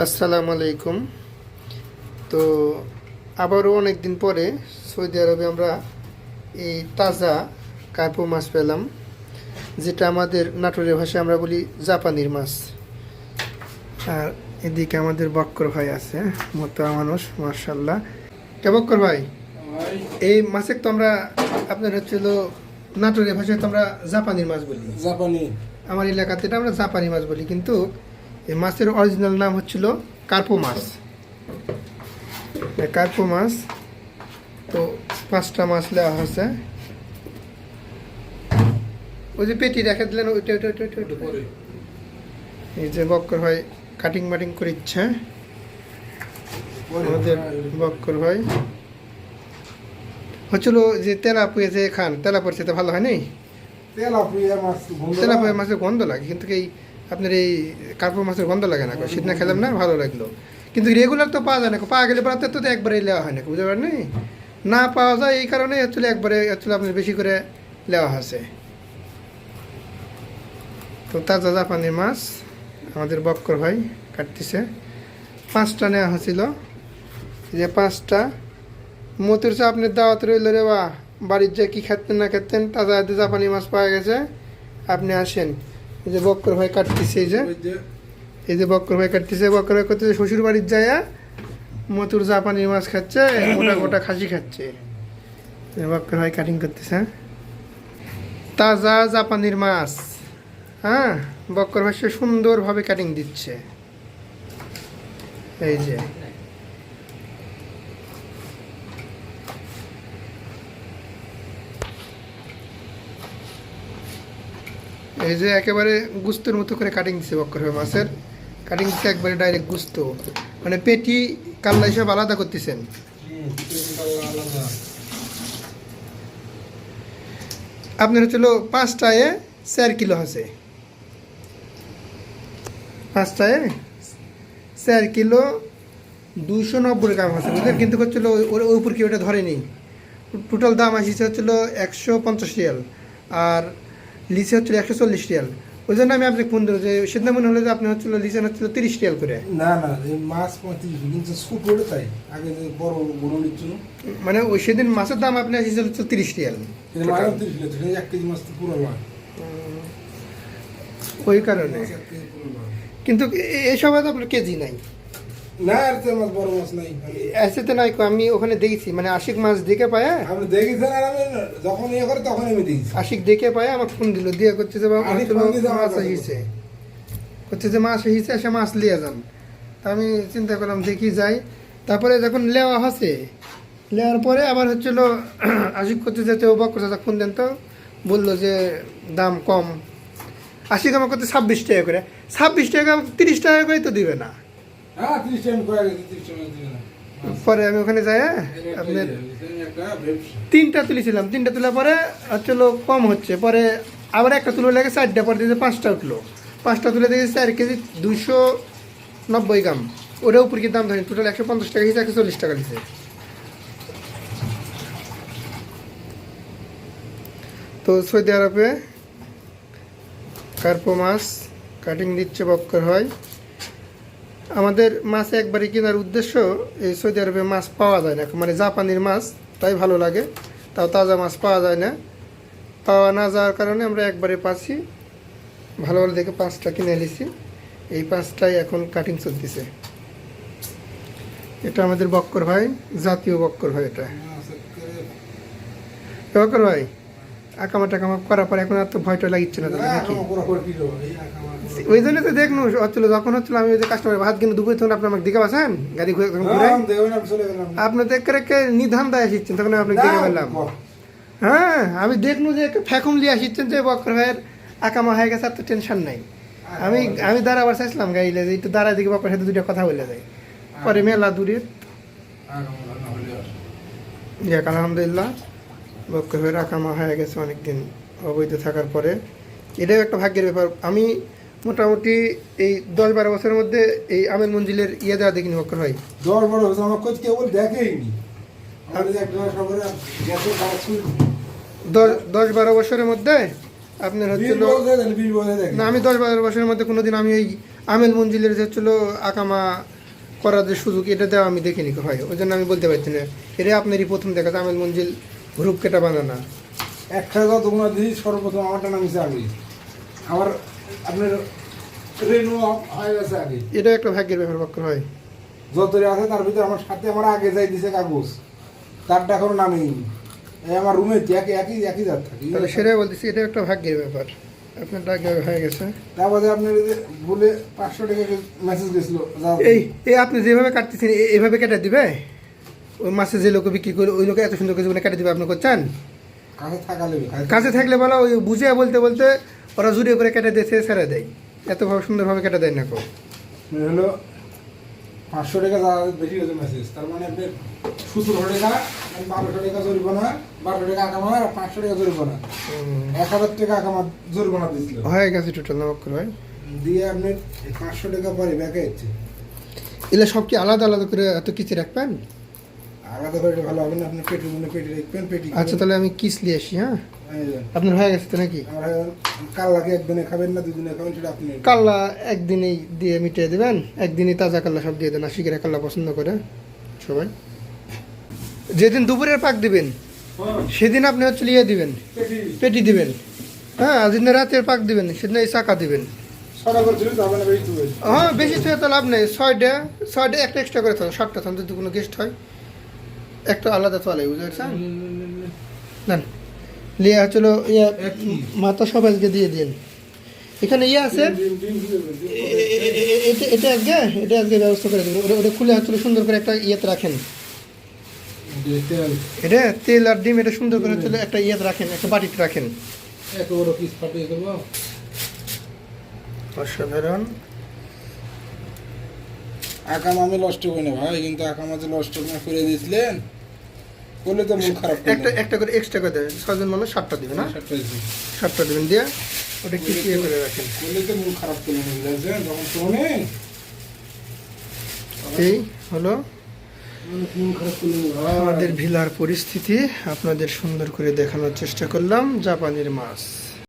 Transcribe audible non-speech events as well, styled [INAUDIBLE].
আসসালামু আলাইকুম। তো আবারও অনেক দিন পরে সৌদি আরবে আমরা এই তাজা কার্পো মাছ পেলাম যেটা আমাদের নাটোরের ভাষায় আমরা বলি জাপানির মাছ। আর এদিকে আমাদের বক্কর ভাই আছে মোটা মানুষ মার্শাল্লাহ কে বক্কর ভাই? এই মাছে তো আমরা আপনার হচ্ছিল নাটোরের ভাষায় তো আমরা জাপানির মাছ বলি। জাপানি। আমার এলাকাতে এটা আমরা জাপানি মাছ বলি কিন্তু এই মাছের অরিজিনাল নাম হচ্ছিল কার্পো মাছ। কার্পো মাছ তো পাঁচটা মাছ নেওয়া হয়েছে। ওই যে পেটি রেখে দিলেন ওইটা ওইটা ওইটা ওইটা, এই যে বক্কর ভাই কাটিং মাটিং করে ইচ্ছে আমাদের বক্কর ভাই। হচ্ছিল যে তেলা পুয়ে যে খান তেলা পড়ছে তো ভালো হয় নাই তেলাপিয়া মাছ গন্ধ তেলাপিয়া মাছের গন্ধ লাগে কিন্তু এই আপনার এই কার্পো মাছের গন্ধ লাগে না সেদিন খেলাম না, ভালো লাগল। কিন্তু রেগুলার তো পাওয়া যায় না পাওয়া গেলে পরে তো একবারে নেওয়া হয় না বুঝতে পারেন না? পাওয়া যায় এই কারণে অ্যাকচুয়ালি একবারে অ্যাকচুয়ালি আপনার বেশি করে নেওয়া হয়েছে। তো তাজা জাপানি মাছ, আমাদের বক্কর ভাই কাটতেছে। পাঁচটা নেওয়া হয়েছিল। যে পাঁচটা, মতুর চা আপনার দাওয়াত রইল রে বা, বাড়ির যে কি খাতেন না খেতেন, তাজা জাপানি মাছ পাওয়া গেছে। আপনি আসেন। এই যে বক্কর ভাই কাটতেছে এই যে। এই যে বক্কর ভাই কাটতেছে বক্কর ভাই করতেছে শ্বশুর বাড়ির যায় মতুর জাপানি মাছ খাচ্ছে গোটা গোটা খাসি খাচ্ছে। এই বক্কর ভাই কাটিং করতেছে তাজা জাপানির মাছ হ্যাঁ? বক্কর ভাই সে সুন্দরভাবে কাটিং দিচ্ছে। এই যে। এই যে একেবারে গুস্তের মতো করে কাটিং দিচ্ছে বক্কর ভাই, মাছের কাটিং দিচ্ছে একবারে ডাইরেক্ট গুস্ত। মানে পেটি, কাল্লা হিসাব আলাদা করতেছেন। আপনার হচ্ছিল পাঁচটায় চার কিলো আছে। পাঁচটায় চার কিলো দুশো নব্বই গ্রাম আছে। বুঝলেন কিন্তু হচ্ছিল ওই উপর কি ওটা ধরেনি। টোটাল দাম আসছে হচ্ছিল একশো পঞ্চাশ আর লিচে হচ্ছিল একশো চল্লিশ রিয়াল। ওই জন্য আমি আপনাকে ফোন যে সেদিন মনে হলো যে আপনি হচ্ছিল লিচেন হচ্ছিল তিরিশ রিয়াল করে। না না মাছ পঁয়ত্রিশ কিন্তু ছোট ওটা তাই। আগে বড় বড় নিচ্ছিল। মানে ওই সেদিন মাছের দাম আপনি আসছে হচ্ছে তিরিশ রিয়াল। মাছ এক কেজি মাছ তো পুরো নয়। ওই কারণে। কিন্তু এ- এসব তো আপনার কেজি নাই। না আর তো মাছ বড় মাছ নাই এসেতে নাই আমি ওখানে দেখেছি মানে আশিক মাছ দেখে পায়? আপনি দেখেছেন আর আমি যখন ইয়ে করে তখন আমি দেখেছি। আশিক দেখে পায় আমার ফোন দিল দিয়ে করছে যে বাবা মাছ এসেছে করছে যে মাছ এসেছে সে মাছ লিয়ে যান। তা আমি চিন্তা করলাম দেখি যাই। তারপরে যখন লেওয়া হচ্ছে লেওয়ার পরে আবার হচ্ছিল [CLEARS THROAT] আশিক করতে যেতে চাচা ফোন দেন তো। বলল যে দাম কম। আশিক আমার করতে ছাব্বিশ টাকা করে। ছাব্বিশ টাকা তিরিশ টাকা করে তো দিবে না। পরে আমি ওখানে যাই এটা আপনার তিনটা তুলেছিলাম তিনটা তোলার পরে হচ্ছিল কম হচ্ছে। পরে আবার একটা তুলে লেগে চারটা পরে দিয়েছে পাঁচটা উঠল। পাঁচটা তুলে দিয়েছে চার কেজি দুইশো নব্বই গ্রাম। ওটা উপর কি দাম ধরেন টোটাল একশো পঞ্চাশ টাকা হিসেবে একশো চল্লিশ টাকা দিছে তো সৌদি আরবে কার্পো মাছ কাটিং দিচ্ছে বক্কর হয়। আমাদের মাছ একবারে কেনার উদ্দেশ্য এই সৌদি আরবে মাছ পাওয়া যায় না। মানে জাপানির মাছ তাই ভালো লাগে। তাও তাজা মাছ পাওয়া যায় না। পাওয়া না যাওয়ার কারণে আমরা একবারে পাচ্ছি। ভালো ভালো দেখে পাঁচটা কিনে নিছি। এই পাঁচটাই এখন কাটিং চলতেছে। এটা আমাদের বক্কর ভাই জাতীয় বক্কর ভাই এটা। বক্কর ভাই আকামা টাকামা করার পর এখন আর তো ভয়টা লাগিচ্ছে না নাকি? ওই জন্য তো দেখুন হচ্ছিল যখন হচ্ছিল আমি ওই যে কাস্টমার ভাত কিনে দুপুরে তখন আপনি আমাকে গাড়ি ঘুরে তখন ঘুরে। আপনি দেখে নিধান দায় আসিচ্ছেন তখন আপনাকে দেখে পেলাম হ্যাঁ আমি দেখলু যে ফ্যাকুম লিয়ে আসিচ্ছেন যে বক্কর ভাইয়ের আকামা হয়ে গেছে আর তো টেনশন নাই। আমি আমি দাঁড়াবার চাইছিলাম গাড়িলে যে একটু দাঁড়ায় দিকে বক্কর সাথে দুটো কথা বলে যায় পরে মেলা দূরের। যাক আলহামদুলিল্লাহ। বক্কর ভাইয়ের আকামা হয়ে গেছে অনেকদিন অবৈধ থাকার পরে। এটাও একটা ভাগ্যের ব্যাপার। আমি মোটামুটি এই দশ বারো বছরের মধ্যে এই আমের মঞ্জিলের ইয়ে দেওয়া দেখিনি বক্কর ভাই দশ বড় হয়েছে আমার কোচ কেবল দেখেইনি। দশ বারো বছরের মধ্যে আপনার বছর বছর দেখেন না আমি দশ বারো বছরের মধ্যে কোনোদিন আমি এই আমেল মঞ্জিলের যে হচ্ছিল আকামা করার যে সুযোগ এটা দেওয়া আমি দেখিনি হয়। ওই জন্য আমি বলতে পারছি না। এটা আপনারই প্রথম দেখা আমেল মঞ্জিল গ্রুপ কেটা বানানা একটা কথা তোমরা দিদি সর্বপ্রথম আমারটা নামিছে আগে। আমার আপনার রেনু হয়ে গেছে আগে। এটা একটা ভাগ্যের ব্যাপার পক্ষ হয় যতরে আছে তার ভিতরে আমার সাথে আমার আগে যাই দিছে কাগজ। তারটা এখনও নামেই এই আমার রুমে একই একই একই জাত থাকি। তাহলে সেটাই বলতেছি এটা একটা ভাগ্যের ব্যাপার। আপনারটা আগে হয়ে গেছে। তারপরে আপনার এই বলে পাঁচশো টাকা মেসেজ গেছিল এই এই আপনি যেভাবে কাটতেছেন এইভাবে কেটে দিবে? ওই মাসে যে লোক বিক্রি করে ওই লোকে এত সুন্দর করে জীবনে কেটে দিবে আপনি করছেন? কাছে থাকা কাছে থাকলে বলো ওই বুঝে বলতে বলতে ওরা জুড়ে করে কেটে দিয়েছে ছেড়ে দেয়। এত ভাবে সুন্দরভাবে কেটে দেয় না কো মানে হলো পাঁচশো টাকা যা বেশি গেছে মেসেজ তার মানে সতেরোশো টাকা বারোশো টাকা জরিমানা বারোশো টাকা পাঁচশো টাকা জরিমানা এক হাজার টাকা আকামা জরিমানা দিয়েছিল হয়ে গেছে টোটাল নামক করে ভাই। দিয়ে আপনার এই পাঁচশো টাকা পরে ব্যাকে যাচ্ছে এগুলো সব কি আলাদা আলাদা করে এত কিছু রাখবেন? আলাদা করে ভালো হবে না আপনার পেটি মনে পেটি রাখবেন পেটি। আচ্ছা তাহলে আমি কিস নিয়ে আসি হ্যাঁ? আপনার হয়ে গেছে তো নাকি? কাল্লাকে একদিনে খাবেন না দুদিনে খাবেন সেটা আপনি কাল্লা একদিনেই দিয়ে মিটিয়ে দেবেন একদিনই তাজা কাল্লা সব দিয়ে দেন আশিকেরা কাল্লা পছন্দ করে সবাই। যেদিন দুপুরের পাক দিবেন সেদিন আপনি হচ্ছে ইয়ে দিবেন পেটি পেটি দিবেন। হ্যাঁ যেদিন রাতের পাক দিবেন সেদিন এই চাকা দিবেন। হ্যাঁ বেশি থেকে তো লাভ নেই ছয়টা ছয়টা একটা এক্সট্রা করে থাকো সাতটা থাকো যদি কোনো গেস্ট হয়। একটা আলাদা চলে বুঝতে পারছেন? নেন লিয়ে হচ্ছিল ইয়ে। মাথা সব আজকে দিয়ে দিন। এখানে ইয়ে আছে? এটা আজকে? এটা আজকে ব্যবস্থা করে দেবেন ওটা খুলে হচ্ছিল সুন্দর করে একটা ইয়েতে রাখেন। এটা তেল আর ডিম এটা সুন্দর করে হচ্ছিল একটা ইয়েতে রাখেন একটা বাটিতে রাখেন। অসাধারণ। আকাম আমি নষ্ট করি না ভাই কিন্তু আকাম যে নষ্ট না করে দিয়েছিলেন। করলে তো মন খারাপ একটা একটা করে এক্সট্রা করে দেবেন। মানুষ সাতটা দিবেন না? সাতটা। সাতটা দিবেন দিয়ে ওটা কি ইয়ে করে রাখেন। করলে তো মন খারাপ বুঝলেন? যখন এই হলো আমাদের ভিলার পরিস্থিতি। আপনাদের সুন্দর করে দেখানোর চেষ্টা করলাম জাপানের মাছ।